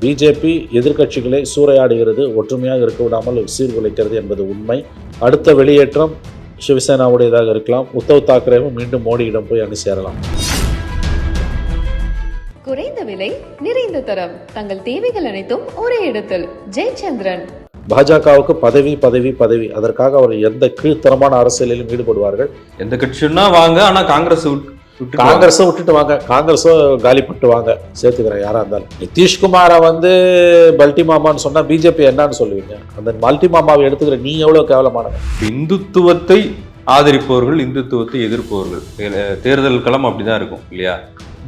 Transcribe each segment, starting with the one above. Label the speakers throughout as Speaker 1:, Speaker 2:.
Speaker 1: BJP எதிர்க்கட்சிகளை சூறையாடுகிறது ஒற்றுமையாக இருக்க விடாமல் சீர்குலைக்கிறது என்பது உண்மை. அடுத்த வெளியேற்றம் சிவசேனாவுடையதாக இருக்கலாம். உத்தவ் தாக்கரேவும் மீண்டும் மோடியிடம் போய் அணி சேரலாம்.
Speaker 2: குறைந்த விலை நிறைந்த தரம். தங்கள் தேவைகள் அனைத்தும் ஒரே இடத்தில். ஜெயச்சந்திரன்.
Speaker 1: பாஜகவுக்கு பதவி பதவி பதவி. அதற்காக அவர் எந்த கீழ்த்தரமான அரசியலிலும் ஈடுபடுவார்கள்.
Speaker 3: எந்த கட்சின்னா வாங்க ஆனா காங்கிரஸ் விட்டு விட்டுட்டு வாங்க.
Speaker 1: காங்கிரஸை விட்டுட்டு வாங்க. காங்கிரஸும் காலி பண்ணிட்டு வாங்க. சேர்த்துக்கிறேன் யாரா இருந்தாலும். நிதிஷ்குமாரை வந்து பல்டி மாமான்னு சொன்னா பிஜேபி என்னன்னு சொல்லுவீங்க. அந்த மல்டி மாமாவை எடுத்துக்கிற நீ எவ்வளவு கேவலமானவன்?
Speaker 3: இந்துத்துவத்தை ஆதரிப்பவர்கள் இந்துத்துவத்தை எதிர்ப்பவர்கள். தேர்தல் களம் அப்படிதான் இருக்கும் இல்லையா?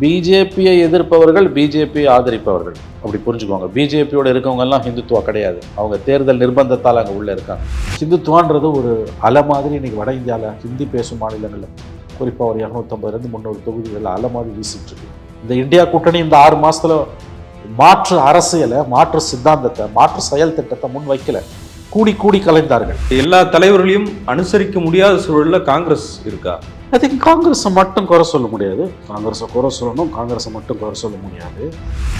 Speaker 1: பிஜேபியை எதிர்ப்பவர்கள் பிஜேபியை ஆதரிப்பவர்கள். அப்படி புரிஞ்சுக்கோங்க. பிஜேபியோட இருக்கவங்க எல்லாம் ஹிந்துத்துவா கிடையாது. அவங்க தேர்தல் நிர்பந்தத்தால் அங்கே உள்ள இருக்காங்க. ஹிந்துத்துவான்றது ஒரு அலை மாதிரி இன்னைக்கு வட இந்தியாவில் ஹிந்தி பேசும் மாநிலங்களில். குறிப்பாக ஒரு இரநூத்தம்பதுலேருந்து முந்நூறு தொகுதிகளில் அலமாதி வீசிட்டுருக்கு வீசிட்டு இந்த இந்தியா கூட்டணி இந்த ஆறு மாசத்துல மாற்று அரசியலை மாற்று சித்தாந்தத்தை மாற்று செயல் திட்டத்தை முன் வைக்கல கூடி கூடி கலைந்தார்கள்.
Speaker 3: எல்லா தலைவர்களையும் அனுசரிக்க முடியாத சூழல்ல காங்கிரஸ் இருக்கா?
Speaker 1: ஐ திங்க் காங்கிரஸை மட்டும் குறை சொல்ல முடியாது. காங்கிரஸை குறை சொல்லணும் காங்கிரஸை மட்டும் குறை சொல்ல முடியாது.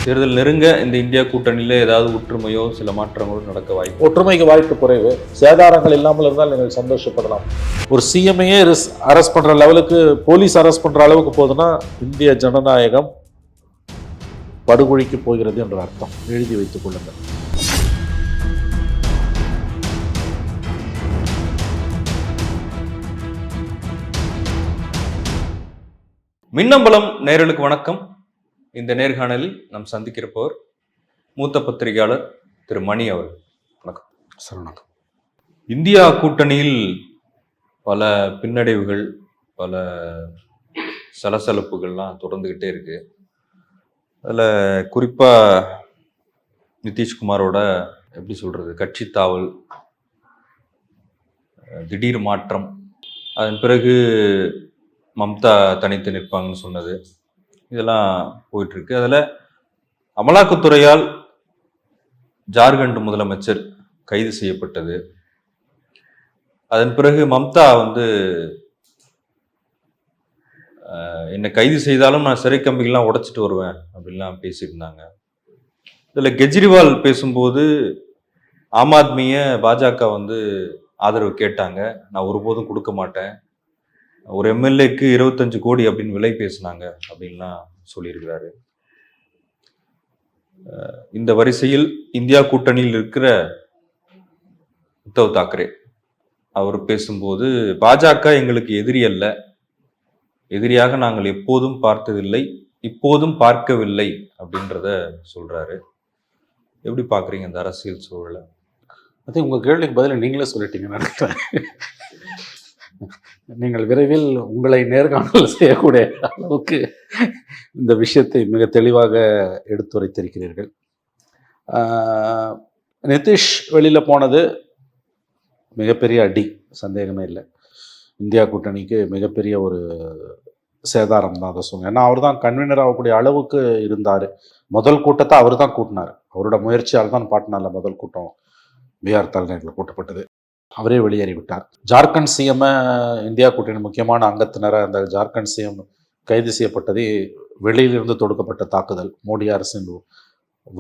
Speaker 3: தேர்தல் நெருங்க இந்த இந்தியா கூட்டணியில ஏதாவது ஒற்றுமையோ சில மாற்றங்களோ நடக்க வாய்ப்பு
Speaker 1: ஒற்றுமைக்கு வாய்ப்பு குறைவு. சேதாரங்கள் இல்லாமல் இருந்தால் நீங்கள் சந்தோஷப்படலாம். ஒரு சிஎம்ஐயே அரெஸ்ட் பண்ற லெவலுக்கு போலீஸ் அரெஸ்ட் பண்ற அளவுக்கு போகுதுன்னா இந்திய ஜனநாயகம் படுகொழிக்கு போகிறது என்ற அர்த்தம். எழுதி வைத்துக் கொள்ளுங்கள்.
Speaker 3: மின்னம்பலம் நேயர்களுக்கு வணக்கம். இந்த நேர்காணலில் நாம் சந்திக்கிறப்பவர் மூத்த பத்திரிகையாளர் திரு மணி அவர் வணக்கம்.
Speaker 1: சரணம்
Speaker 3: இந்தியா கூட்டணியில் பல பின்னடைவுகள் பல சலசலப்புகள்லாம் தொடர்ந்துக்கிட்டே இருக்கு. அதில் குறிப்பாக நிதிஷ்குமாரோட எப்படி சொல்றது கட்சி தாவல் திடீர் மாற்றம் அதன் பிறகு மம்தா தனித்து நிற்பாங்கன்னு சொன்னது. இதெல்லாம் போயிட்டுருக்கு. அதில் அமலாக்கத்துறையால் ஜார்க்கண்ட் முதலமைச்சர் கைது செய்யப்பட்டது. அதன் பிறகு மம்தா வந்து என்னை கைது செய்தாலும் நான் சிறை கம்பிகள்லாம் உடைச்சிட்டு வருவேன் அப்படின்லாம் பேசியிருந்தாங்க. இதில் கெஜ்ரிவால் பேசும்போது ஆம் ஆத்மியை பாஜக வந்து ஆதரவு கேட்டாங்க. நான் ஒருபோதும் கொடுக்க மாட்டேன். ஒரு எம்எல்ஏக்கு இருபத்தஞ்சு கோடி அப்படின்னு விலை பேசினாங்க அப்படின்லாம் சொல்லியிருக்கிறாரு. இந்த வரிசையில் இந்தியா கூட்டணியில் இருக்கிற உத்தவ் தாக்கரே அவர் பேசும்போது பாஜக எங்களுக்கு எதிரி அல்ல. எதிரியாக நாங்கள் எப்போதும் பார்த்ததில்லை இப்போதும் பார்க்கவில்லை அப்படின்றத சொல்றாரு. எப்படி பாக்குறீங்க இந்த அரசியல் சூழலை?
Speaker 1: அது உங்கள் கேள்விக்கு பதில் நீங்களே சொல்லிட்டீங்க நினைக்கிறேன் நீங்கள் விரைவில் உங்களை நேர்காணல் செய்யக்கூடிய அளவுக்கு இந்த விஷயத்தை மிக தெளிவாக எடுத்துரைத்திருக்கிறீர்கள். நிதிஷ் வெளியில் போனது மிகப்பெரிய அடி சந்தேகமே இல்லை. இந்தியா கூட்டணிக்கு மிகப்பெரிய ஒரு சேதாரம் தான் அதை சொல்லுங்க. ஏன்னா அவர் தான் கன்வீனர் ஆகக்கூடிய அளவுக்கு இருந்தார். முதல் கூட்டத்தை அவர் தான் கூட்டினார். அவரோட முயற்சியால் தான் பாட்னால முதல் கூட்டம் பீகார் தலைநகரில் கூட்டப்பட்டது. அவரே வெளியேறிவிட்டார். ஜார்க்கண்ட் சிஎம் இந்தியா கூட்டணி முக்கியமான அங்கத்தினரை அந்த ஜார்க்கண்ட் சிஎம் கைது செய்யப்பட்டது வெளியிலிருந்து தொடுக்கப்பட்ட தாக்குதல். மோடி அரசின்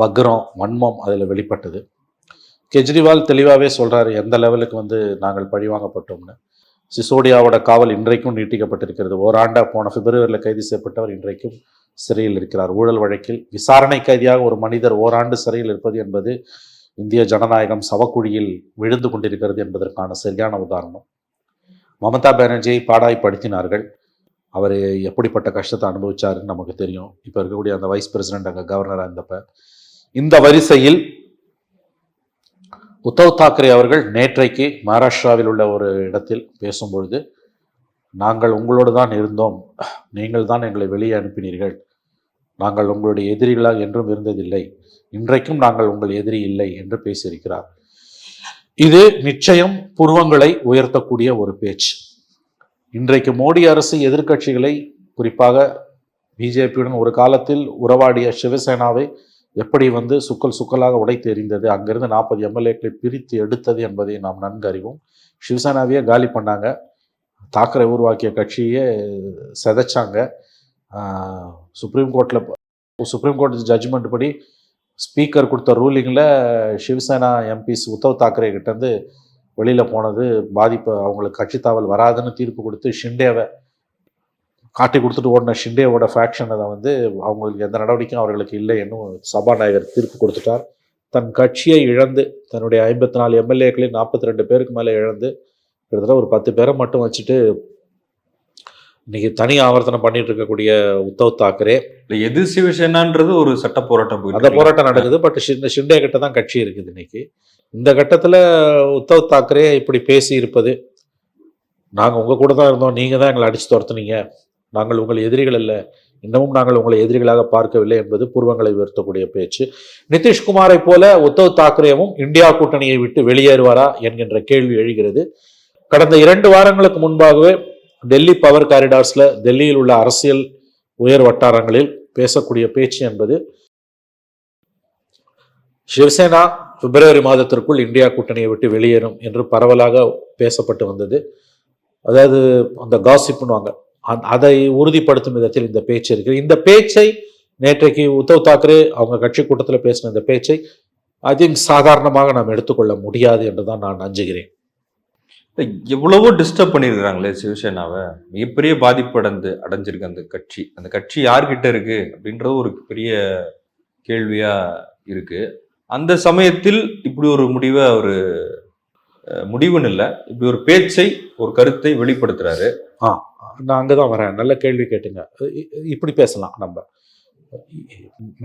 Speaker 1: வக்ரம் வன்மம் அதில் வெளிப்பட்டது. கெஜ்ரிவால் தெளிவாகவே சொல்கிறாரு எந்த லெவலுக்கு வந்து நாங்கள் பழிவாங்கப்பட்டோம்னு சிசோடியாவோட காவல் இன்றைக்கும் நீட்டிக்கப்பட்டிருக்கிறது. ஓராண்டா போன பிப்ரவரியில் கைது செய்யப்பட்டவர் இன்றைக்கும் சிறையில் இருக்கிறார். ஊழல் வழக்கில் விசாரணை கைதியாக ஒரு மனிதர் ஓராண்டு சிறையில் இருப்பது என்பது இந்திய ஜனநாயகம் சவக்குழியில் விழுந்து கொண்டிருக்கிறது என்பதற்கான சரியான உதாரணம். மமதா பானர்ஜியை பாடாய்ப்படுத்தினார்கள். அவர் எப்படிப்பட்ட கஷ்டத்தை அனுபவிச்சாருன்னு நமக்கு தெரியும். இப்போ இருக்கக்கூடிய அந்த வைஸ் பிரசிடென்ட் அங்கே கவர்னராக இருந்தப்ப இந்த வரிசையில் உத்தவ் தாக்கரே அவர்கள் நேற்றைக்கு மகாராஷ்டிராவில் உள்ள ஒரு இடத்தில் பேசும்பொழுது நாங்கள் உங்களோடு தான் இருந்தோம். நீங்கள் தான் எங்களை வெளியே அனுப்பினீர்கள். நாங்கள் உங்களுடைய எதிரிகளாக என்றும் இருந்ததில்லை. இன்றைக்கும் நாங்கள் உங்கள் எதிரி இல்லை என்று பேசியிருக்கிறார். இது நிச்சயம் புருவங்களை உயர்த்தக்கூடிய ஒரு பேச்சு. இன்றைக்கு மோடி அரசு எதிர்க்கட்சிகளை குறிப்பாக பிஜேபியுடன் ஒரு காலத்தில் உறவாடிய சிவசேனாவை எப்படி வந்து சுக்கல் சுக்கலாக உடைத்து எறிந்தது அங்கிருந்து நாற்பது எம்எல்ஏக்களை பிரித்து எடுத்தது என்பதை நாம் நன்கு அறிவோம். சிவசேனாவையே காலி பண்ணாங்க. தாக்கரை உருவாக்கிய கட்சியே செதைச்சாங்க. சுப்ரீம் கோர்ட்டில் சுப்ரீம் கோர்ட் ஜட்ஜ்மெண்ட் படி ஸ்பீக்கர் கொடுத்த ரூலிங்கில் சிவசேனா எம்பிஸ் உத்தவ் தாக்கரே கிட்டேருந்து வெளியில் போனது பாதிப்பு. அவங்களுக்கு கட்சி தாவல் வராதுன்னு தீர்ப்பு கொடுத்து ஷிண்டேவை காட்டி கொடுத்துட்டு ஓடின ஷிண்டேவோட ஃபேக்ஷன் அதை வந்து அவங்களுக்கு எந்த நடவடிக்கையும் அவர்களுக்கு இல்லை என்னும் சபாநாயகர் தீர்ப்பு கொடுத்துட்டார். தன் கட்சியை இழந்து தன்னுடைய ஐம்பத்தி நாலு எம்எல்ஏக்களையும் நாற்பத்தி ரெண்டு பேருக்கு மேலே இழந்து கிட்டத்தட்ட ஒரு பத்து பேரை மட்டும் வச்சுட்டு இன்னைக்கு தனி ஆவர்த்தனம் பண்ணிட்டு இருக்கக்கூடிய உத்தவ் தாக்கரே.
Speaker 3: இல்ல எது சிவசேனான்றது ஒரு சட்ட போராட்டம்
Speaker 1: அந்த. போராட்டம் நடக்குது பட் ஷிண்டே ஷிண்டே கிட்ட தான் கட்சி இருக்குது இன்னைக்கு. இந்த கட்டத்தில் உத்தவ் தாக்கரே இப்படி பேசி இருப்பது நாங்கள் உங்கள் கூட தான் இருந்தோம் நீங்கள் தான் எங்களை அடித்து துரத்துனீங்க. நாங்கள் உங்கள் எதிரிகள் அல்ல இன்னமும் நாங்கள் உங்களை எதிரிகளாக பார்க்கவில்லை என்பது பூர்வங்களை உயர்த்தக்கூடிய பேச்சு. நிதிஷ்குமாரை போல உத்தவ் தாக்கரேவும் இந்தியா கூட்டணியை விட்டு வெளியேறுவாரா என்கின்ற கேள்வி எழுகிறது. கடந்த இரண்டு வாரங்களுக்கு முன்பாகவே டெல்லி பவர் காரிடார்ஸில் டெல்லியில் உள்ள அரசியல் உயர் வட்டாரங்களில் பேசக்கூடிய பேச்சு என்பது சிவசேனா பிப்ரவரி மாதத்திற்குள் இந்தியா கூட்டணியை விட்டு வெளியேறும் என்று பரவலாக பேசப்பட்டு வந்தது. அதாவது அந்த காசிப்னுவாங்க அந்த- அதை உறுதிப்படுத்தும் விதத்தில் இந்த பேச்சு இருக்கு இந்த பேச்சை நேற்றைக்கு உத்தவ் தாக்கரே அவங்க கட்சி கூட்டத்தில் பேசின இந்த பேச்சை ஐ திங்க் சாதாரணமாக நாம் எடுத்துக்கொள்ள முடியாது என்று தான் நான் அஞ்சுகிறேன்
Speaker 3: எவ்வளவோ டிஸ்டர்ப் பண்ணியிருக்கிறாங்களே சிவசேனாவை? மிகப்பெரிய பாதிப்பு அடைந்து அடைஞ்சிருக்கு அந்த கட்சி. அந்த கட்சி யார்கிட்ட இருக்கு அப்படின்றது ஒரு பெரிய கேள்வியா இருக்கு. அந்த சமயத்தில் இப்படி ஒரு முடிவை அவர் முடிவுன்னு இல்லை இப்படி ஒரு பேச்சை ஒரு கருத்தை வெளிப்படுத்துறாரு.
Speaker 1: நான் அங்கே தான் வரேன். நல்ல கேள்வி கேட்டுங்க. இப்படி பேசலாம் நம்ம.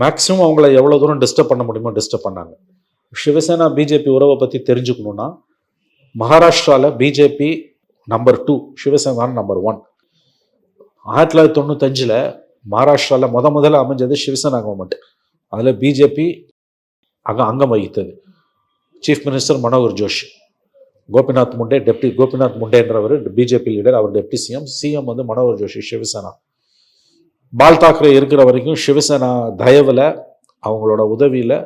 Speaker 1: மேக்ஸிமம் அவங்கள எவ்வளோ தூரம் டிஸ்டர்ப் பண்ண முடியுமோ டிஸ்டர்ப் பண்ணாங்க. சிவசேனா பிஜேபி உறவை பற்றி தெரிஞ்சுக்கணுன்னா மகாராஷ்டிராவில் BJP number two Shiv Sena number one ஆயிரத்தி தொள்ளாயிரத்தி தொண்ணூத்தஞ்சில் மகாராஷ்டிராவில் முத முதல்ல அமைஞ்சது சிவசேனா கவர்மெண்ட் அதில் பிஜேபி அங்கே அங்கம் வகித்தது. Chief minister Manohar Joshi Gopinath Munde deputy Gopinath முண்டேன்றவர் BJP leader அவர் டெப்டி சிஎம் சிஎம் வந்து மனோகர் ஜோஷி சிவசேனா. பால் தாக்கரே இருக்கிற வரைக்கும் சிவசேனா தயவில் அவங்களோட உதவியில்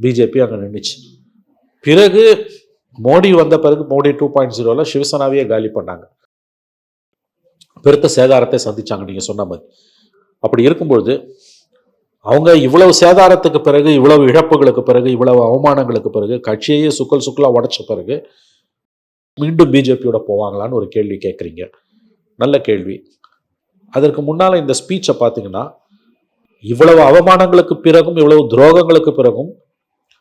Speaker 1: பிஜேபி அங்கே நின்றுச்சு பிறகு மோடி வந்த பிறகு மோடி டூ பாயிண்ட் ஜீரோவில் சிவசேனாவையே காலி பண்ணாங்க. பெருத்த சேதாரத்தை சந்திச்சாங்க நீங்கள் சொன்ன மாதிரி. அப்படி இருக்கும்பொழுது அவங்க இவ்வளவு சேதாரத்துக்கு பிறகு இவ்வளவு இழப்புகளுக்கு பிறகு இவ்வளவு அவமானங்களுக்கு பிறகு கட்சியையே சுக்கல் சுக்கலாக உடைச்ச பிறகு மீண்டும் பிஜேபியோட போவாங்களான்னு ஒரு கேள்வி கேட்குறீங்க. நல்ல கேள்வி. அதற்கு முன்னால் இந்த ஸ்பீச்சை பார்த்தீங்கன்னா இவ்வளவு அவமானங்களுக்கு பிறகும் இவ்வளவு துரோகங்களுக்கு பிறகும்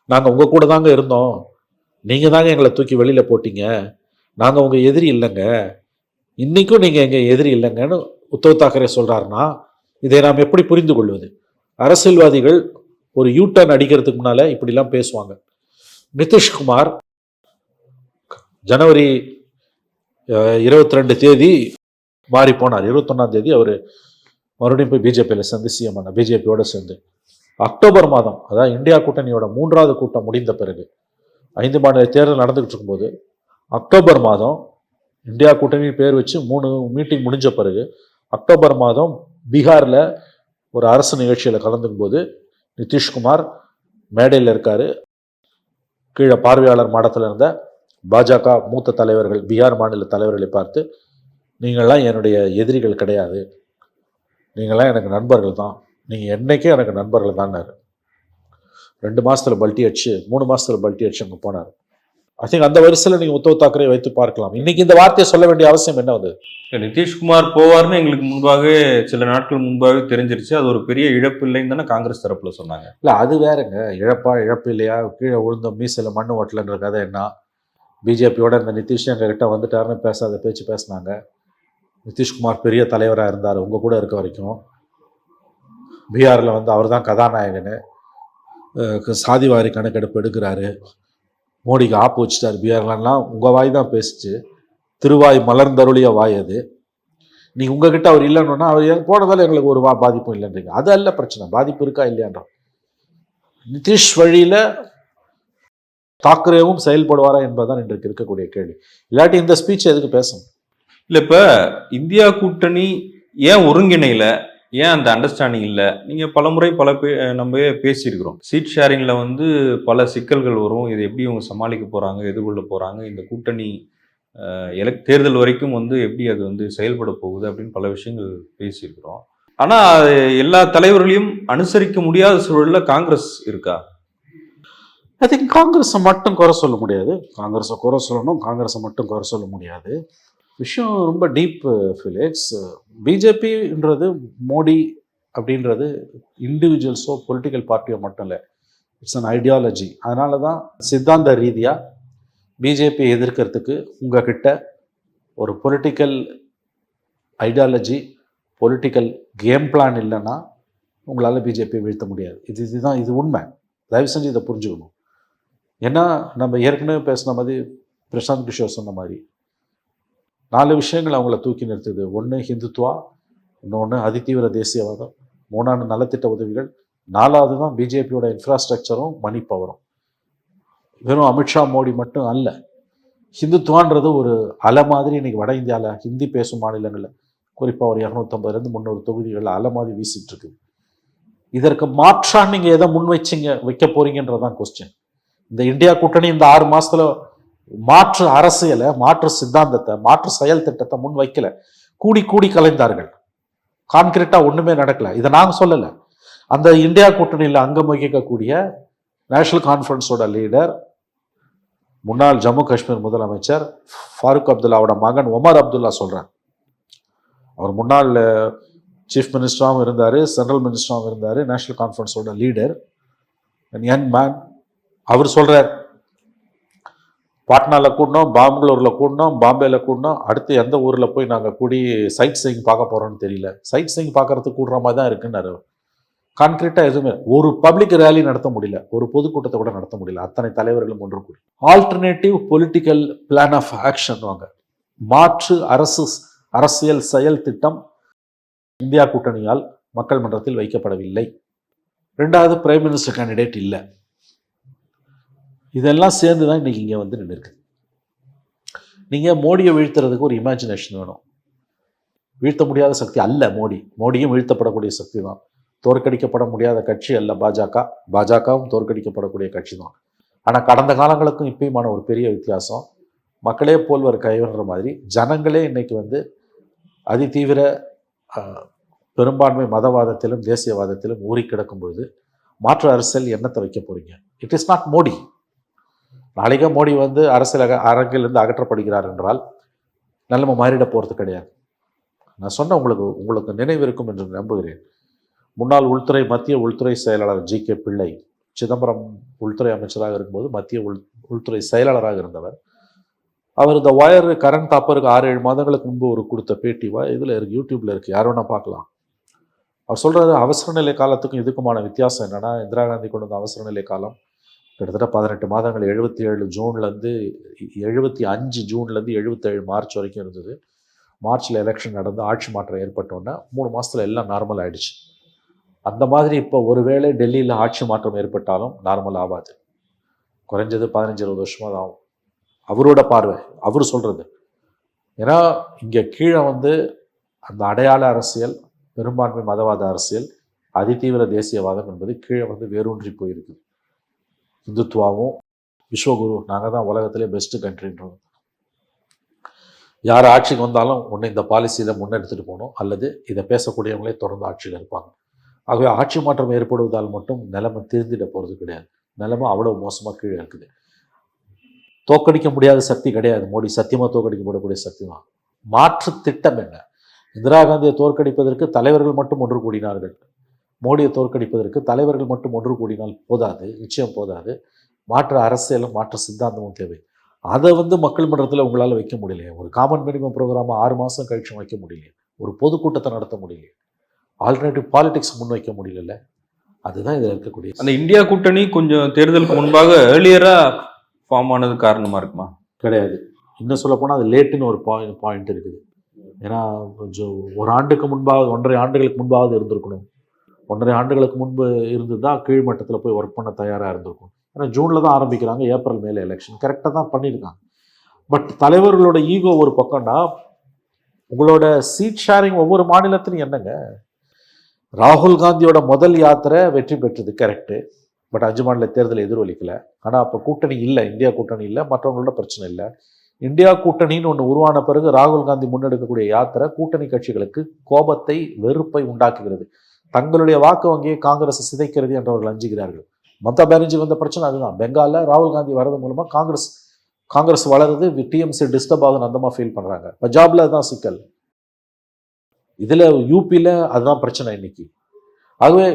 Speaker 1: நாங்கள் உங்கள் கூட தாங்க இருந்தோம். நீங்கள் தாங்க எங்களை தூக்கி வெளியில் போட்டீங்க. நாங்கள் உங்கள் எதிரி இல்லைங்க. இன்றைக்கும் நீங்கள் எங்கள் எதிரி இல்லைங்கன்னு உத்தவ் தாக்கரே சொல்கிறாருன்னா இதை நாம் எப்படி புரிந்து கொள்வது? அரசியல்வாதிகள் ஒரு யூ டர்ன் அடிக்கிறதுக்கு முன்னால் இப்படிலாம் பேசுவாங்க. நிதிஷ்குமார் ஜனவரி இருபத்தி ரெண்டு தேதி மாறி போனார். இருபத்தொன்னாம் தேதி அவர் மறுபடியும் போய் பிஜேபியில் சேர்ந்து சிஎம் ஆனார். பிஜேபியோட சேர்ந்து. அக்டோபர் மாதம் அதாவது இந்தியா கூட்டணியோட மூன்றாவது கூட்டம் முடிந்த பிறகு ஐந்து மாநில தேர்தல் நடந்துகிட்டு இருக்கும்போது அக்டோபர் மாதம் இந்தியா கூட்டணி பேர் வச்சு மூணு மீட்டிங் முடிஞ்ச பிறகு அக்டோபர் மாதம் பீகாரில் ஒரு அரசு நிகழ்ச்சியில் கலந்துக்கும் போது நிதிஷ்குமார் மேடையில் இருக்கார். கீழே பார்வையாளர் மாடத்தில் இருந்த பாஜக மூத்த தலைவர்கள் பீகார் மாநில தலைவர்களை பார்த்து நீங்கள்லாம் என்னுடைய எதிரிகள் கிடையாது. நீங்கள்லாம் எனக்கு நண்பர்கள் தான். நீங்கள் என்னைக்கே எனக்கு நண்பர்கள் தான்னாரு. ரெண்டு மாசத்துல பல்ட்டி அடிச்சு மூணு மாசத்துல பல்ட்டி அடிச்சு அங்கே போனார். ஐ திங்க் அந்த வரிசையில் நீங்கள் உத்தவ் தாக்கரே வைத்து பார்க்கலாம். இன்னைக்கு இந்த வார்த்தையை சொல்ல வேண்டிய அவசியம் என்ன வந்து
Speaker 3: நிதிஷ்குமார் போவார்னு எங்களுக்கு முன்பாகவே சில நாட்கள் முன்பாகவே தெரிஞ்சிருச்சு. அது ஒரு பெரிய இழப்பு இல்லைன்னு தானே காங்கிரஸ் தரப்புல சொன்னாங்க.
Speaker 1: இல்லை அது வேறங்க. இழப்பா இழப்பு இல்லையா? கீழே விழுந்த மீசில் மண்ணு ஓட்டலன்ற கதை என்ன? பிஜேபியோட இந்த நிதிஷ் எங்கள் கிட்ட வந்துட்டாருன்னு பேசாத பேச்சு பேசினாங்க. நிதிஷ்குமார் பெரிய தலைவராக இருந்தார் உங்கள் கூட இருக்க வரைக்கும். பீகாரில் வந்து அவர் தான் கதாநாயகன். சாதிவாரி கணக்கெடுப்பு எடுக்கிறாரு. மோடிக்கு ஆப்பு வச்சுட்டார். பீகார்லலாம் உங்கள் வாய் தான் பேசுச்சு. திருவாய் மலர்ந்தருளிய வாய் அது. நீங்கள் உங்ககிட்ட அவர் இல்லைன்னா அவர் போனதால் எங்களுக்கு ஒரு வா பாதிப்பும் இல்லைன்றீங்க. அது அல்ல பிரச்சனை. பாதிப்பு இருக்கா இல்லையான்றோம். நிதிஷ் வழியில் தாக்கரேவும் செயல்படுவாரா என்பதுதான் இன்றைக்கு இருக்கக்கூடிய கேள்வி. இல்லாட்டி இந்த ஸ்பீச் எதுக்கு பேசணும்?
Speaker 3: இல்லை இப்போ இந்தியா கூட்டணி ஏன் ஒருங்கிணையில? ஏன் அந்த அண்டர்ஸ்டாண்டிங் இல்லை? நீங்கள் பலமுறை பல பே நம்ம பேசியிருக்கிறோம். சீட் ஷேரிங்கில் வந்து பல சிக்கல்கள் வரும். இது எப்படி இவங்க சமாளிக்க போகிறாங்க எதிர்கொள்ள போகிறாங்க இந்த கூட்டணி எலக் தேர்தல் வரைக்கும் வந்து எப்படி அது வந்து செயல்பட போகுது அப்படின்னு பல விஷயங்கள் பேசியிருக்கிறோம். ஆனால் அது எல்லா தலைவர்களையும் அனுசரிக்க முடியாத சூழலில் காங்கிரஸ் இருக்கா?
Speaker 1: ஐ திங்க் காங்கிரஸை மட்டும் குறை சொல்ல முடியாது. காங்கிரஸை குறை சொல்லணும் காங்கிரஸை மட்டும் குறை சொல்ல முடியாது. விஷயம் ரொம்ப டீப் ஃபிலிக்ஸ் பிஜேபின்றது மோடி அப்படின்றது இண்டிவிஜுவல்ஸோ பொலிட்டிக்கல் பார்ட்டியோ மட்டும் இல்லை. இட்ஸ் அன் ஐடியாலஜி அதனால தான் சித்தாந்த ரீதியாக பிஜேபியை எதிர்க்கிறதுக்கு உங்ககிட்ட ஒரு political ideology political game plan இல்லைன்னா உங்களால் பிஜேபியை வீழ்த்த முடியாது. இது இதுதான் இது உண்மை. தயவு செஞ்சு இதை புரிஞ்சுக்கணும். ஏன்னா நம்ம ஏற்கனவே பேசின மாதிரி பிரசாந்த் கிஷோர் சொன்ன மாதிரி நாலு விஷயங்கள் அவங்கள தூக்கி நிறுத்துது. ஒன்று ஹிந்துத்வா இன்னொன்று அதிதீவிர தேசியவாதம் மூணாவது நலத்திட்ட உதவிகள் நாலாவது தான் பிஜேபியோட இன்ஃப்ராஸ்ட்ரக்சரும் மணி பவரும் வெறும் அமித்ஷா மோடி மட்டும் அல்ல. ஹிந்துத்வான்றது ஒரு அலை மாதிரி இன்னைக்கு வட இந்தியாவில் ஹிந்தி பேசும் மாநிலங்களில் குறிப்பாக ஒரு இரநூத்தம்பதுலேருந்து முந்நூறு தொகுதிகளில் அலை மாதிரி வீசிட்டு இருக்குது இதற்கு மாற்றாக நீங்கள் எதை முன் வச்சிங்க வைக்க போறீங்கன்றதான் கொஸ்டின் இந்த இந்தியா கூட்டணி இந்த ஆறு மாதத்தில் மாற்று அரசியலை மாற்று சித்தாந்தத்தை மாற்று செயல் திட்டத்தை முன் வைக்கல கூடி கூடி கலைந்தார்கள். கான்கிரீட்டா ஒண்ணுமே நடக்கல. இதை நாங்கள் சொல்லல. அந்த இந்தியா கூட்டணியில் அங்கம் வகிக்கக்கூடிய நேஷனல் கான்ஃபரன்ஸோட லீடர் முன்னாள் ஜம்மு காஷ்மீர் முதலமைச்சர் ஃபாரூக் அப்துல்லாவோட மகன் ஒமர் அப்துல்லா சொல்றார். அவர் முன்னாள் சீஃப் மினிஸ்டராகவும் இருந்தார் சென்ட்ரல் மினிஸ்டராகவும் இருந்தார் நேஷனல் கான்ஃபரன்ஸோட லீடர் அண்ட் யங் மேன். அவர் சொல்றார் பாட்னாவில் கூடணும் பாங்களூர்ல கூடணும் பாம்பேல கூடணும் அடுத்து எந்த ஊரில் போய் நாங்கள் கூடி சைட் சீயிங் பார்க்க போகிறோம்னு தெரியல. சைட் சீயிங் பார்க்கறதுக்கு கூடுற மாதிரி தான் இருக்குன்னாரு கான்கிரீட்டாக எதுவுமே ஒரு பப்ளிக் ரேலி நடத்த முடியல. ஒரு பொதுக்கூட்டத்தை கூட நடத்த முடியல. அத்தனை தலைவர்களும் ஒன்று கூடி. Alternative political plan of action வாங்க. மாற்று அரசு அரசியல் செயல் திட்டம் இந்தியா கூட்டணியால் மக்கள் மன்றத்தில் வைக்கப்படவில்லை. ரெண்டாவது பிரைம் மினிஸ்டர் கேண்டிடேட் இல்லை. இதெல்லாம் சேர்ந்து தான் இன்றைக்கி இங்கே வந்து நின்றுருக்கு நீங்கள் மோடியை வீழ்த்துறதுக்கு ஒரு இமேஜினேஷன் வேணும். வீழ்த்த முடியாத சக்தி அல்ல மோடி. மோடியும் வீழ்த்தப்படக்கூடிய சக்தி தான். தோற்கடிக்கப்பட முடியாத கட்சி அல்ல பாஜக. பாஜகவும் தோற்கடிக்கப்படக்கூடிய கட்சி தான். ஆனால் கடந்த காலங்களுக்கும் இப்பயுமான ஒரு பெரிய வித்தியாசம். மக்களே போல்வர் கைவிடுற மாதிரி ஜனங்களே இன்றைக்கி வந்து அதிதீவிர பெரும்பான்மை மதவாதத்திலும் தேசியவாதத்திலும் ஊறி கிடக்கும் பொழுது மாற்று அரசியல் எண்ணத்தை வைக்க போகிறீங்க இட் இஸ் நாட் மோடி நாளைக்கே மோடி வந்து அரசியல் அக அரங்கிலிருந்து அகற்றப்படுகிறார் என்றால் நிலைமை மாறிட போகிறது கிடையாது. நான் சொன்ன உங்களுக்கு உங்களுக்கு நினைவு இருக்கும் என்று நம்புகிறேன். முன்னாள் உள்துறை மத்திய உள்துறை செயலாளர் ஜி கே பிள்ளை சிதம்பரம் உள்துறை அமைச்சராக இருக்கும்போது மத்திய உள் உள்துறை செயலாளராக இருந்தவர். அவர் இந்த ஒயர் கரண்ட் தாப்பருக்கு ஆறு ஏழு மாதங்களுக்கு முன்பு ஒரு கொடுத்த பேட்டி வா இதில் இருக்கு யூடியூப்ல இருக்கு. யார் வேணால் பார்க்கலாம். அவர் சொல்கிறது அவசர நிலை காலத்துக்கும் இதுக்குமான வித்தியாசம் என்னென்னா இந்திரா காந்தி கொண்டு வந்த அவசர நிலை காலம் கிட்டத்தட்ட பதினெட்டு மாதங்கள் எழுபத்தி ஏழு ஜூன்லேருந்து எழுபத்தி அஞ்சு ஜூன்லேருந்து எழுபத்தேழு மார்ச் வரைக்கும் இருந்தது. மார்ச்சில் எலெக்ஷன் நடந்து ஆட்சி மாற்றம் ஏற்பட்டோன்னே மூணு மாதத்தில் எல்லாம் நார்மல் ஆகிடுச்சு அந்த மாதிரி இப்போ ஒருவேளை டெல்லியில் ஆட்சி மாற்றம் ஏற்பட்டாலும் நார்மல் ஆகாது. குறைஞ்சது பதினஞ்சு இருபது வருஷமா தான் ஆகும். அவரோட பார்வை அவர் சொல்கிறது ஏன்னா இங்கே கீழே வந்து அந்த அடையாள அரசியல் பெரும்பான்மை மதவாத அரசியல் அதிதீவிர தேசியவாதம் என்பது கீழே வந்து வேரூன்றி போயிருக்குது. இந்துத்துவாவும் விஸ்வகுரு நாங்கள் தான் உலகத்திலே பெஸ்ட்டு கண்ட்ரின்றோம் யார் ஆட்சிக்கு வந்தாலும் ஒன்று இந்த பாலிசியில் முன்னெடுத்துட்டு போகணும். அல்லது இதை பேசக்கூடியவங்களே தொடர்ந்து ஆட்சியில் இருப்பாங்க. ஆகவே ஆட்சி மாற்றம் ஏற்படுவதால் மட்டும் நிலைமை திருந்திட போகிறது கிடையாது. நிலைமை அவ்வளோ மோசமாக கீழே இருக்குது. தோக்கடிக்க முடியாத சக்தி கிடையாது. மோடி சத்தியமாக தோக்கடிக்கப்படக்கூடிய சக்தி தான். மாற்று திட்டம் என்ன? இந்திரா காந்தியை தோற்கடிப்பதற்கு தலைவர்கள் மட்டும் ஒன்று கூடினார்கள். மோடியை தோற்கடிப்பதற்கு தலைவர்கள் மட்டும் ஒன்று கூடினால் போதாது நிச்சயம் போதாது. மாற்று அரசியலும் மாற்று சித்தாந்தமும் தேவை. அதை வந்து மக்கள் மன்றத்தில் உங்களால் வைக்க முடியலையே. ஒரு காமன் மினிமம் ப்ரோக்ராம் ஆறு மாதம் கழிச்சு வைக்க முடியலையே. ஒரு பொதுக்கூட்டத்தை நடத்த முடியலையே. ஆல்டர்னேட்டிவ் பாலிடிக்ஸ் முன் வைக்க முடியல அதுதான் இதில் இருக்கக்கூடிய
Speaker 3: அந்த இந்தியா கூட்டணி கொஞ்சம் தேர்தலுக்கு முன்பாக ஏர்லியரா ஃபார்ம் ஆனது காரணமா இருக்குமா?
Speaker 1: கிடையாது. இன்னும் சொல்ல போனால் அது லேட்டுன்னு ஒரு பாயிண்ட் பாயிண்ட் இருக்குது. ஏன்னா கொஞ்சம் ஒரு ஆண்டுக்கு முன்பாக ஒன்றரை ஆண்டுகளுக்கு முன்பாவது இருந்திருக்கணும். ஒன்றரை ஆண்டுகளுக்கு முன்பு இருந்து தான் கீழ்மட்டத்தில் போய் ஒர்க் பண்ண தயாராக இருந்திருக்கும். ஏன்னா ஜூனில் தான் ஆரம்பிக்கிறாங்க ஏப்ரல் மேலே எலெக்ஷன் கரெக்டாக தான் பண்ணியிருக்காங்க பட் தலைவர்களோட ஈகோ ஒரு பக்கம்னா உங்களோட சீட் ஷேரிங் ஒவ்வொரு மாநிலத்திலும் என்னங்க? ராகுல் காந்தியோட முதல் யாத்திரை வெற்றி பெற்றது கரெக்டு பட் அஞ்சு மாநில தேர்தல் எதிரொலிக்கல. ஆனால் அப்போ கூட்டணி இல்லை இந்தியா கூட்டணி இல்லை மற்றவங்களோட பிரச்சனை இல்லை. இந்தியா கூட்டணின்னு ஒன்று உருவான பிறகு ராகுல் காந்தி முன்னெடுக்கக்கூடிய யாத்திரை கூட்டணி கட்சிகளுக்கு கோபத்தை வெறுப்பை உண்டாக்குகிறது. தங்களுடைய வாக்கு வங்கியை காங்கிரஸ் சிதைக்கிறது என்று அவர்கள் அஞ்சுகிறார்கள். மம்தா பானர்ஜி வந்த பிரச்சனை அதுதான். பெங்காலில் ராகுல் காந்தி வர்றது மூலமாக காங்கிரஸ் காங்கிரஸ் வளருது டிஎம்சி டிஸ்டர்ப் ஆகுதுன்னு அந்தமாக ஃபீல் பண்ணுறாங்க பஞ்சாபில் அதுதான் சிக்கல். இதில் யூபியில் அதுதான் பிரச்சனை இன்னைக்கு. ஆகவே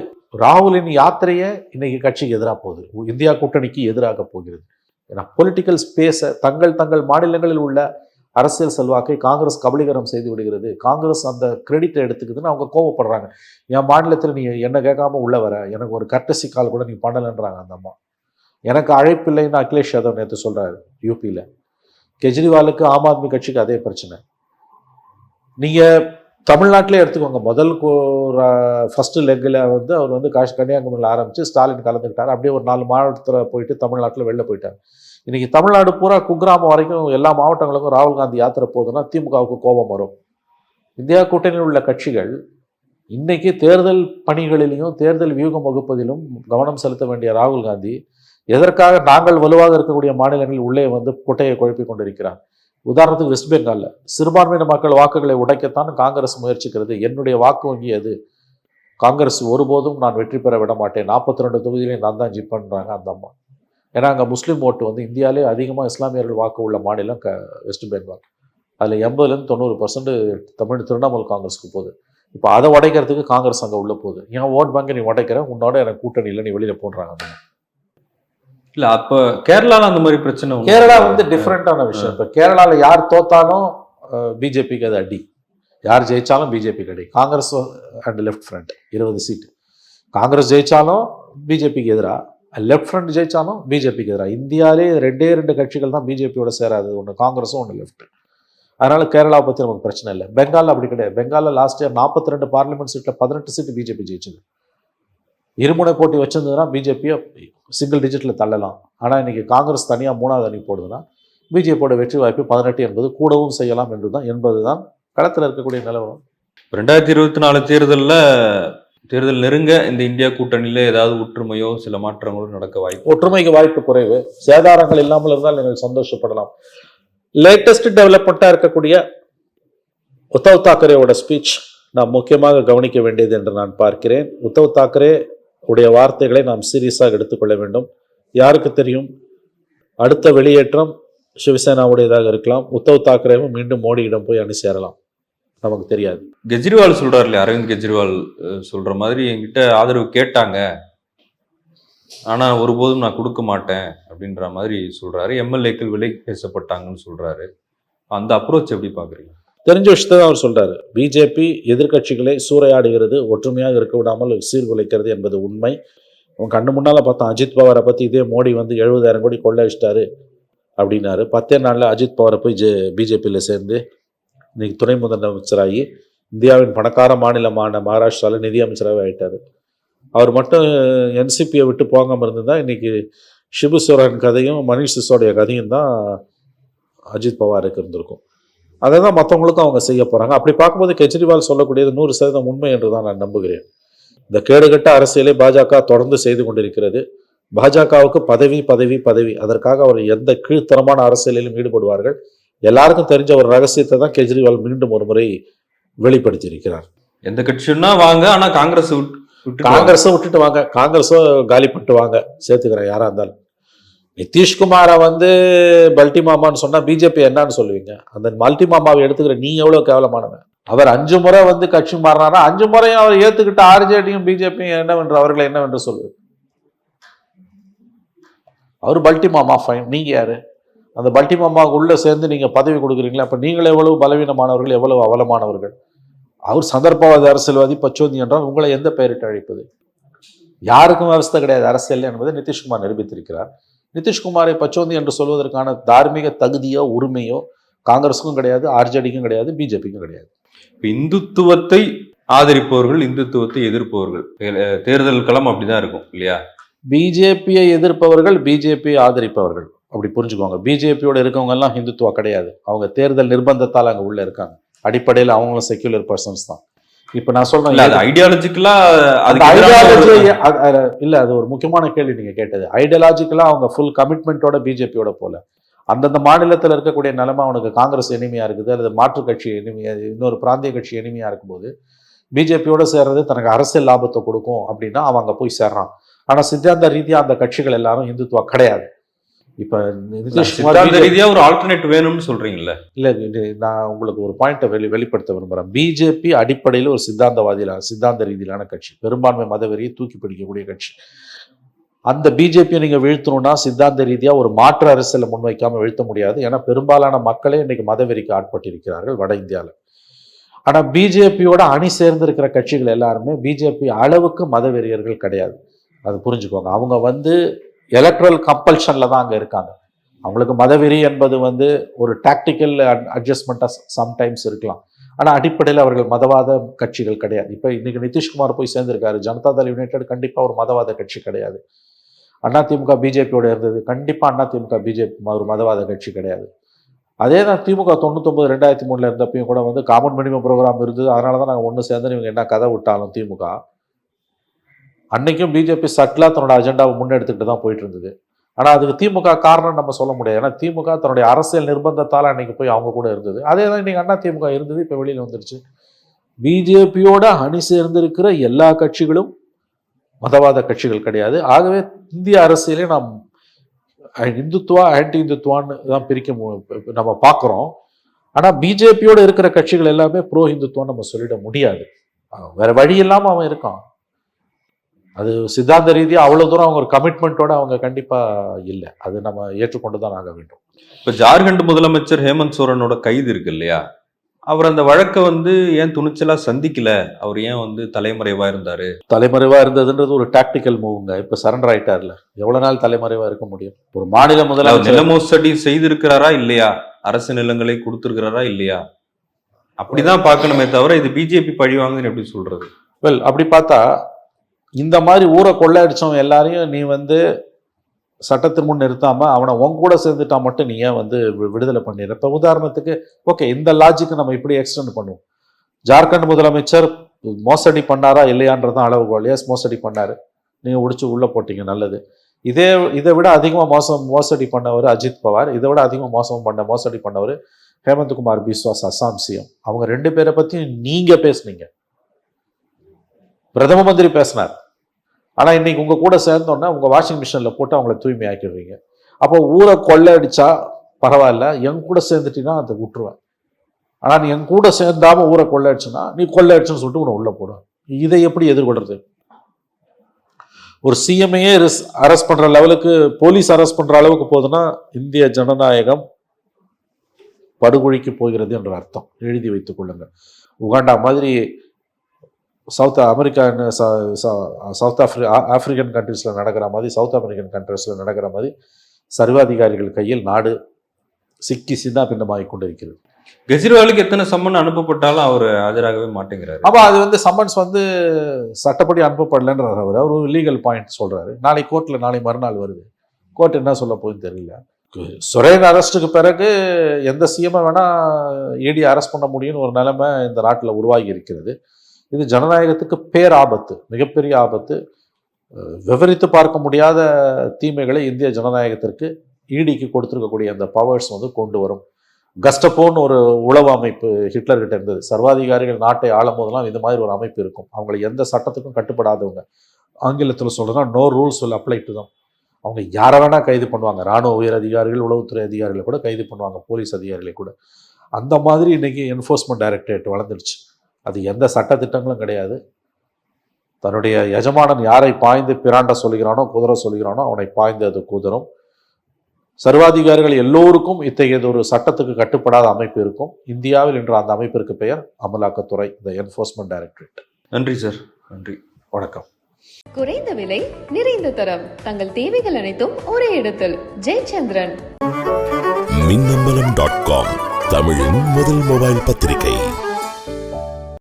Speaker 1: ராகுலின் யாத்திரையை இன்னைக்கு கட்சிக்கு எதிராக போகுது. இந்தியா கூட்டணிக்கு எதிராக போகிறது. ஏன்னா பொலிட்டிக்கல் ஸ்பேஸை தங்கள் தங்கள் மாநிலங்களில் உள்ள அரசியல் செல்வாக்கை காங்கிரஸ் கபலீகரம் செய்து விடுகிறது. காங்கிரஸ் அந்த கிரெடிட்டை எடுத்துக்குதுன்னு அவங்க கோவப்படுறாங்க. என் மாநிலத்தில் நீ என்ன கேட்காம உள்ள வர? எனக்கு ஒரு கர்டசி கால் கூட நீ பண்ணலைன்றாங்க அந்த அம்மா. எனக்கு அழைப்பில்லைன்னு அகிலேஷ் யாதவ் நேற்று சொல்கிறாரு யூபியில் கெஜ்ரிவாலுக்கு ஆம் ஆத்மி கட்சிக்கு அதே பிரச்சனை. நீங்கள் தமிழ்நாட்டிலே எடுத்துக்கோங்க. முதல் ஃபர்ஸ்ட் லெக்கில் வந்து அவர் வந்து காஷ் கன்னியாகுமரியில் ஆரம்பித்து ஸ்டாலின் கலந்துக்கிட்டார். அப்படியே ஒரு நாலு மாவட்டத்தில் போயிட்டு தமிழ்நாட்டில் வெளில போயிட்டார். இன்றைக்கி தமிழ்நாடு பூரா குக்கிராமம் வரைக்கும் எல்லா மாவட்டங்களுக்கும் ராகுல் காந்தி யாத்திரை போகுதுன்னா திமுகவுக்கு கோபம் வரும். இந்தியா கூட்டணியில் உள்ள கட்சிகள் இன்றைக்கி தேர்தல் பணிகளிலையும் தேர்தல் வியூகம் வகுப்பதிலும் கவனம் செலுத்த வேண்டிய ராகுல் காந்தி எதற்காக நாங்கள் வலுவாக இருக்கக்கூடிய மாநிலங்களில் உள்ளே வந்து குட்டையை குழப்பி கொண்டிருக்கிறார்? உதாரணத்துக்கு வெஸ்ட் பெங்காலில் சிறுபான்மையின மக்கள் வாக்குகளை உடைக்கத்தான் காங்கிரஸ் முயற்சிக்கிறது. என்னுடைய வாக்கு வங்கி அது காங்கிரஸ் ஒருபோதும் நான் வெற்றி பெற விட மாட்டேன். நாற்பத்தி ரெண்டு தொகுதியிலையும் நான் தான் ஜிப் பண்ணுறாங்க அந்த அம்மா. ஏன்னா அங்கே முஸ்லீம் ஓட்டு வந்து இந்தியாவிலே அதிகமாக இஸ்லாமியர்கள் வாக்கு உள்ள மாநிலம் க வெஸ்ட் பெங்கால். அதில் எண்பதுலேருந்து தொண்ணூறு பர்சன்ட் தமிழ் திரிணாமுல் காங்கிரஸுக்கு போகுது. இப்போ அதை உடைக்கிறதுக்கு காங்கிரஸ் அங்கே உள்ள போகுது. என் ஓட் பேங்கை நீ உடைக்கிற? உன்னோட எனக்கு கூட்டணி இல்லை நீ வெளியில் போடுறாங்க.
Speaker 3: இல்ல அப்ப கேரளால அந்த மாதிரி பிரச்சனை
Speaker 1: கேரளா. வந்து டிஃப்ரெண்டான விஷயம். இப்போ கேரளாவில் யார் தோத்தாலும் பிஜேபிக்கு அது அடி. யார் ஜெயிச்சாலும் பிஜேபிக்கு அடி. காங்கிரஸ் அண்ட் லெஃப்ட் ஃப்ரண்ட் இருபது சீட்டு காங்கிரஸ் ஜெயிச்சாலும் பிஜேபிக்கு எதிராக லெஃப்ட் ஃப்ரண்ட் ஜெயிச்சாலும் பிஜேபிக்கு எதிராக இந்தியாவிலே ரெண்டே ரெண்டு கட்சிகள் தான் பிஜேபியோட சேராது. ஒன்று காங்கிரஸும் ஒன்று லெஃப்ட் அதனால் கேரளாவை பற்றி நமக்கு பிரச்சனை இல்லை. பெங்காலில் அப்படி கிடையாது. பெங்காலில் லாஸ்ட் இயர் நாற்பத்தி ரெண்டு பார்லிமெண்ட் சீட்டில் பதினெட்டு சீட்டு பிஜேபி ஜெயிச்சது. இருமுனை போட்டி வச்சிருந்ததுன்னா பிஜேபியை சிங்கிள் டிஜிட்டில் தள்ளலாம். ஆனால் இன்னைக்கு காங்கிரஸ் தனியாக மூணாவது அணி போடுதுன்னா பிஜேபியோட வெற்றி வாய்ப்பு பதினெட்டு என்பது கூடவும் செய்யலாம் என்று தான் என்பது தான் களத்தில் இருக்கக்கூடிய நிலவரம்.
Speaker 3: ரெண்டாயிரத்தி இருபத்தி நாலு தேர்தலில் தேர்தல் நெருங்க இந்த இந்தியா கூட்டணியில ஏதாவது ஒற்றுமையோ சில மாற்றங்களோ நடக்க வாய்ப்பு
Speaker 1: ஒற்றுமைக்கு வாய்ப்பு குறைவு. சேதாரங்கள் இல்லாமல் இருந்தால் நீங்கள் சந்தோஷப்படலாம். லேட்டஸ்ட் டெவலப்மெண்ட்டாக இருக்கக்கூடிய உத்தவ் தாக்கரேவோட ஸ்பீச் நாம் முக்கியமாக கவனிக்க வேண்டியது என்று நான் பார்க்கிறேன். உத்தவ் தாக்கரே உடைய வார்த்தைகளை நாம் சீரியஸாக எடுத்துக்கொள்ள வேண்டும். யாருக்கு தெரியும்? அடுத்த வெளியேற்றம் சிவசேனாவுடையதாக இருக்கலாம். உத்தவ் தாக்கரேவும் மீண்டும் மோடியிடம் போய் அணி சேரலாம். நமக்கு தெரியாது.
Speaker 3: கெஜ்ரிவால் சொல்றாரு இல்லையா அரவிந்த் கெஜ்ரிவால் சொல்ற மாதிரி என்கிட்ட ஆதரவு கேட்டாங்க. ஆனா ஒருபோதும் நான் கொடுக்க மாட்டேன் அப்படின்ற மாதிரி சொல்றாரு. எம்எல்ஏக்கள் விலை பேசப்பட்டாங்கன்னு சொல்றாரு. அந்த அப்ரோச் எப்படி பாக்குறீங்க?
Speaker 1: தெரிஞ்ச விஷயத்தை தான் அவர் சொல்றாரு. பிஜேபி எதிர்க்கட்சிகளை சூறையாடுகிறது ஒற்றுமையாக இருக்க விடாமல் சீர்குலைக்கிறது என்பது உண்மை. உன் கண்ணு முன்னால பார்த்தோம் அஜித் பவாரை பத்தி இதே மோடி வந்து எழுபதாயிரம் கோடி கொள்ளையடிச்சிட்டாரு அப்படின்னாரு. பத்தே நாள்ல அஜித் பவாரை போய் ஜே பிஜேபியில் சேர்ந்து இன்னைக்கு துணை முதலமைச்சராகி இந்தியாவின் பணக்கார மாநிலமான மகாராஷ்டிராவில் நிதி ஆகிட்டார் அவர் மட்டும் என்சிபியை விட்டு போகாமல் இருந்திருந்தா இன்றைக்கி ஷிபு சோரன் கதையும் மணிஷ் சிசோடைய கதையும் தான் அஜித் பவாருக்கு இருந்திருக்கும். அதை தான் மற்றவங்களுக்கும் அவங்க செய்ய போகிறாங்க அப்படி பார்க்கும்போது கெஜ்ரிவால் சொல்லக்கூடியது நூறு சதவீதம் உண்மை என்று தான் நான் நம்புகிறேன். இந்த கேடுகட்ட அரசியலை பாஜக தொடர்ந்து செய்து கொண்டிருக்கிறது. பாஜகவுக்கு பதவி பதவி பதவி. அதற்காக அவர் எந்த கீழ்த்தரமான அரசியலிலும் ஈடுபடுவார்கள். எல்லாருக்கும் தெரிஞ்ச ஒரு ரகசியத்தை தான் கெஜ்ரிவால் மீண்டும் ஒரு முறை வெளிப்படுத்தியிருக்கிறார்.
Speaker 3: எந்த கட்சின்னா வாங்க ஆனா காங்கிரஸ் விட்டு விட்டுட்டு வாங்க.
Speaker 1: காங்கிரஸை விட்டுட்டு வாங்க காங்கிரஸும் காலி பண்ணிட்டு வாங்க சேர்த்துக்கிறேன் யாரா இருந்தாலும். நிதிஷ்குமாரை வந்து பல்டி மாமான்னு சொன்னா பிஜேபி என்னன்னு சொல்லுவீங்க. அந்த மல்டி மாமாவை எடுத்துக்கிற நீ எவ்வளவு கேவலமானவன்? அவர் அஞ்சு முறை வந்து கட்சி மாறினாரா? அஞ்சு முறையும் அவர் ஏத்துக்கிட்ட ஆர்ஜேடியும் பிஜேபியும் என்னவென்று அவர்களை என்னவென்று சொல்லு அவர் பல்டி மாமா ஃபைன் நீங்க யாரு? அந்த பல்டி மாமாவுக்கு உள்ள சேர்ந்து நீங்க பதவி கொடுக்குறீங்களா? அப்ப நீங்கள் எவ்வளவு பலவீனமானவர்கள் எவ்வளவு அவலமானவர்கள்? அவர் சந்தர்ப்பவாத அரசியல்வாதி பச்சோந்தி என்றால் உங்களை எந்த பெயரிட்டு அழைப்பது? யாருக்கும் விவஸ்தை கிடையாது. அரசியல் என்பதை நிதிஷ்குமார் நிரூபித்திருக்கிறார். நிதிஷ்குமாரை பச்சோந்தி என்று சொல்வதற்கான தார்மீக தகுதியோ உரிமையோ காங்கிரஸுக்கும் கிடையாது ஆர்ஜேடிக்கும் கிடையாது பிஜேபிக்கும் கிடையாது.
Speaker 3: இந்துத்துவத்தை ஆதரிப்பவர்கள் இந்துத்துவத்தை எதிர்ப்பவர்கள். தேர்தல் களம் அப்படிதான் இருக்கும் இல்லையா?
Speaker 1: பிஜேபியை எதிர்ப்பவர்கள் பிஜேபியை ஆதரிப்பவர்கள். அப்படி புரிஞ்சுக்கோங்க பிஜேபியோட இருக்கவங்க எல்லாம் ஹிந்துத்துவா கிடையாது. அவங்க தேர்தல் நிர்பந்தத்தால் அங்க உள்ள இருக்காங்க. அடிப்படையில் அவங்களும் செக்யூலர் பர்சன்ஸ் தான். இப்போ நான் சொல்றேன்
Speaker 3: இல்ல அது ஐடியாலஜிக்கலா
Speaker 1: ஐடியாலஜி இல்ல அது ஒரு முக்கியமான கேள்வி நீங்க கேட்டது. ஐடியாலஜிக்கலா அவங்க ஃபுல் கமிட்மெண்ட்டோட பிஜேபியோட போல. அந்தந்த மாநிலத்தில் இருக்கக்கூடிய நிலைமை அவனுக்கு காங்கிரஸ் எளிமையா இருக்குது அல்லது மாற்றுக் கட்சி எளிமையா இன்னொரு பிராந்திய கட்சி எளிமையா இருக்கும்போது பிஜேபியோட சேர்றது தனக்கு அரசியல் லாபத்தை கொடுக்கும் அப்படின்னா அவன் அங்க போய் சேர்றான். ஆனா சித்தாந்த ரீதியா அந்த கட்சிகள் எல்லாரும் இந்துத்துவா கிடையாது. இப்ப
Speaker 3: ரீதியா ஒரு ஆல்டர்னேட் வேணும்னு சொல்றீங்கல்ல?
Speaker 1: இல்ல நான் உங்களுக்கு ஒரு பாயிண்ட்டை வெளி வெளிப்படுத்த விரும்புறேன். பிஜேபி அடிப்படையில் ஒரு சித்தாந்தவாதியிலான சித்தாந்த ரீதியிலான கட்சி. பெரும்பான்மை மதவெறியை தூக்கி பிடிக்கக்கூடிய கட்சி. அந்த பிஜேபியை நீங்க வீழ்த்தணும்னா சித்தாந்த ரீதியா ஒரு மாற்று அரசியலை முன்வைக்காம வீழ்த்த முடியாது. ஏன்னா பெரும்பாலான மக்களே இன்னைக்கு மதவெறிக்கு ஆட்பட்டிருக்கிறார்கள் வட இந்தியால. ஆனா பிஜேபியோட அணி சேர்ந்திருக்கிற கட்சிகள் எல்லாருமே பிஜேபி அளவுக்கு மதவெறியர்கள் கிடையாது. அது புரிஞ்சுக்கோங்க. அவங்க வந்து எலக்ட்ரல் கம்பல்ஷனில் தான் அங்கே இருக்காங்க. அவங்களுக்கு மதவெறி என்பது வந்து ஒரு டாக்டிக்கல் அட்ஜஸ்ட்மெண்ட்டாக சம்டைம்ஸ் இருக்கலாம். ஆனால் அடிப்படையில் அவர்கள் மதவாத கட்சிகள் கிடையாது. இப்போ இன்றைக்கி நிதிஷ்குமார் போய் சேர்ந்திருக்காரு. ஜனதாதள் யுனைடெட் கண்டிப்பாக ஒரு மதவாத கட்சி கிடையாது. அதிமுக பிஜேபியோட இருந்தது. கண்டிப்பாக அதிமுக பிஜேபி ஒரு மதவாத கட்சி கிடையாது. அதே தான் திமுக தொண்ணூத்தொம்பது ரெண்டாயிரத்தி மூணில் இருந்தப்பையும் கூட வந்து காமன் மினிமம் ப்ரோக்ராம் இருந்தது. அதனால தான் நாங்கள் ஒன்று சேர்ந்து இவங்க என்ன கதை விட்டாலும் திமுக. அன்றைக்கும் பிஜேபி சட்டிலாக தன்னோட அஜெண்டாவை முன்னெடுத்துக்கிட்டு தான் போயிட்டு இருந்தது ஆனால் அதுக்கு திமுக காரணம் நம்ம சொல்ல முடியாது. ஏன்னா திமுக தன்னுடைய அரசியல் நிர்பந்தத்தால் அன்னைக்கு போய் அவங்க கூட இருந்தது. அதே தான் இன்னைக்கு அண்ணா திமுக இருந்தது இப்போ வெளியில் வந்துருச்சு. பிஜேபியோட அணி சேர்ந்திருக்கிற எல்லா கட்சிகளும் மதவாத கட்சிகள் கிடையாது. ஆகவே இந்திய அரசியலே நாம் இந்துத்துவா ஆன்டி இந்துத்துவான்னு தான் பிரிக்க மு- நம்ம பார்க்குறோம். ஆனால் பிஜேபியோட இருக்கிற கட்சிகள் எல்லாமே ப்ரோ இந்துத்துவான்னு நம்ம சொல்லிட முடியாது. வேறு வேற வழி இல்லாமல் அவன் இருக்கான். அது சித்தாந்த ரீதியா அவ்வளவு தூரம் அவங்க ஒரு கமிட்மெண்ட்டோட அவங்க கண்டிப்பா இல்லை. அது நம்ம ஏற்றுக்கொண்டு தான் ஆக வேண்டும்.
Speaker 3: இப்ப ஜார்க்கண்ட் முதலமைச்சர் ஹேமந்த் சோரனோட கைது இருக்கு இல்லையா? அவர் அந்த வழக்கை வந்து ஏன் துணிச்சலா சந்திக்கல? அவர் ஏன் வந்து தலைமறைவா இருந்தாரு?
Speaker 1: தலைமறைவா இருந்ததுன்றது ஒரு டாக்டிக்கல் மூவ்ங்க இப்ப சரண்டர் ஆயிட்டார்ல. எவ்வளவு நாள் தலைமறைவா இருக்க முடியும்? ஒரு மாநில முதலமைச்சர்
Speaker 3: நில மோசடி செய்திருக்கிறாரா இல்லையா? அரசு நிலங்களை கொடுத்திருக்கிறாரா இல்லையா? அப்படிதான் பார்க்கணுமே தவிர இது பிஜேபி பழிவாங்கன்னு எப்படி சொல்றது?
Speaker 1: வெல் அப்படி பார்த்தா இந்த மாதிரி ஊரை கொள்ளையடிச்சவன் எல்லாரையும் நீ வந்து சட்டத்தின் முன் நிறுத்தாமல் அவனை உன் கூட சேர்ந்துட்டா மட்டும் நீ ஏன் வந்து வி- விடுதலை பண்ணிடுற? இப்போ உதாரணத்துக்கு ஓகே இந்த லாஜிக்கு நம்ம இப்படி எக்ஸ்டெண்ட் பண்ணுவோம். ஜார்க்கண்ட் முதலமைச்சர் மோசடி பண்ணாரா இல்லையான்றதான் அளவுகோல் எஸ் மோசடி பண்ணார். நீங்கள் உடிச்சு உள்ளே போட்டீங்க நல்லது. இதே இதை விட அதிகமாக மோசம் மோசடி பண்ணவர் அஜித் பவார். இதை விட அதிகமாக மோசம் பண்ண மோசடி பண்ணவர் ஹேமந்த்குமார் பிஸ்வாஸ் அசாம் சிஎம். அவங்க ரெண்டு பேரை பற்றியும் நீங்கள் பேசுனீங்க. பிரதம மந்திரி பேசினார். ஆனால் இன்னைக்கு உங்கள் கூட சேர்ந்தோன்னா உங்கள் வாஷிங் மிஷினில் போட்டு அவங்கள தூய்மை ஆக்கிடுவீங்க அப்போ ஊரை கொள்ளையடிச்சா பரவாயில்ல என் கூட சேர்ந்துட்டினா அதை விட்டுருவேன். ஆனால் நீ என் கூட சேர்ந்தாம ஊரை கொள்ளையடிச்சுன்னா நீ கொள்ளையடிச்சுன்னு சொல்லிட்டு உன்னை உள்ளே போடுவேன் இதை எப்படி எதிர்கொள்றது? ஒரு சிஎம்ஐயே அரெஸ்ட் பண்ணுற லெவலுக்கு போலீஸ் அரெஸ்ட் பண்ணுற அளவுக்கு போகுதுன்னா இந்திய ஜனநாயகம் படுகொழிக்கு போகிறது என்ற அர்த்தம். எழுதி வைத்துக் கொள்ளுங்கள். உகாண்டா மாதிரி சவுத் அமெரிக்கா சவுத் ஆஃப்ரி ஆ- ஆப்பிரிக்கன் கண்ட்ரீஸில் நடக்கிற மாதிரி சவுத் அமெரிக்கன் கண்ட்ரீஸில் நடக்கிற மாதிரி சர்வாதிகாரிகள் கையில் நாடு சிக்கி சின்னா பின்னமாகி கொண்டிருக்கிறது.
Speaker 3: கெஜ்ரிவாலுக்கு எத்தனை சம்மன் அனுப்பப்பட்டாலும் அவர் ஆஜராகவே மாட்டேங்கிறாரு.
Speaker 1: அப்போ அது வந்து சம்மன்ஸ் வந்து சட்டப்படி அனுப்பப்படலைன்றார் அவர். அவர் ஒரு லீகல் பாயிண்ட் சொல்றாரு. நாளை கோர்ட்டில் நாளை மறுநாள் வருது. கோர்ட் என்ன சொல்ல போகுதுன்னு தெரியல. சுரேன் அரெஸ்ட்டுக்கு பிறகு எந்த சிஎம் வேணா இடி அரெஸ்ட் பண்ண முடியும்னு ஒரு நிலைமை இந்த நாட்டில் உருவாகி இருக்கிறது. இது ஜனநாயகத்துக்கு பேராபத்து மிகப்பெரிய ஆபத்து. விவரித்து பார்க்க முடியாத தீமைகளை இந்திய ஜனநாயகத்திற்கு ஈடிக்கு கொடுத்துருக்கக்கூடிய அந்த பவர்ஸ் வந்து கொண்டு வரும். கஸ்டப்போன்னு ஒரு உளவு அமைப்பு ஹிட்லர்கிட்ட இருந்தது. சர்வாதிகாரிகள் நாட்டை ஆளும் போதெல்லாம் இந்த மாதிரி ஒரு அமைப்பு இருக்கும். அவங்களை எந்த சட்டத்துக்கும் கட்டுப்படாதவங்க. ஆங்கிலத்தில் சொல்கிறதுனா no rules will apply to them. அவங்க யாரை வேணால் கைது பண்ணுவாங்க. ராணுவ உயர் அதிகாரிகள் உளவுத்துறை அதிகாரிகளை கூட கைது பண்ணுவாங்க. போலீஸ் அதிகாரிகளை கூட. அந்த மாதிரி இன்றைக்கி என்ஃபோர்ஸ்மெண்ட் டைரக்டரேட் வளர்ந்துடுச்சு. அது எந்த சட்டத்திட்டங்களும் கிடையாது. தன்னுடைய எஜமானன் யாரை பாய்ந்து பிராண்ட சொல்லுகிறானோ குதிரை சொல்லுகிறானோ அவனை பாய்ந்து அது குதிரும். சர்வாதிகாரிகள் எல்லோருக்கும் இத்தகையது ஒரு சட்டத்துக்கு கட்டுப்படாத அமைப்பு இருக்கும். இந்தியாவில் இன்று அந்த அமைப்பிற்கு பெயர் அமலாக்கத்துறை த என்ஃபோர்ஸ்மெண்ட் டைரக்டரேட்
Speaker 3: நன்றி சார். நன்றி.
Speaker 1: வணக்கம்.
Speaker 2: குறைந்த விலை நிறைந்த தரம். தங்கள் தேவைகள் அனைத்தும் ஒரே இடத்தில். ஜெயச்சந்திரன்.
Speaker 4: மின்னம்பலம் டாட் காம் தமிழின் முதல் மொபைல் பத்திரிகை.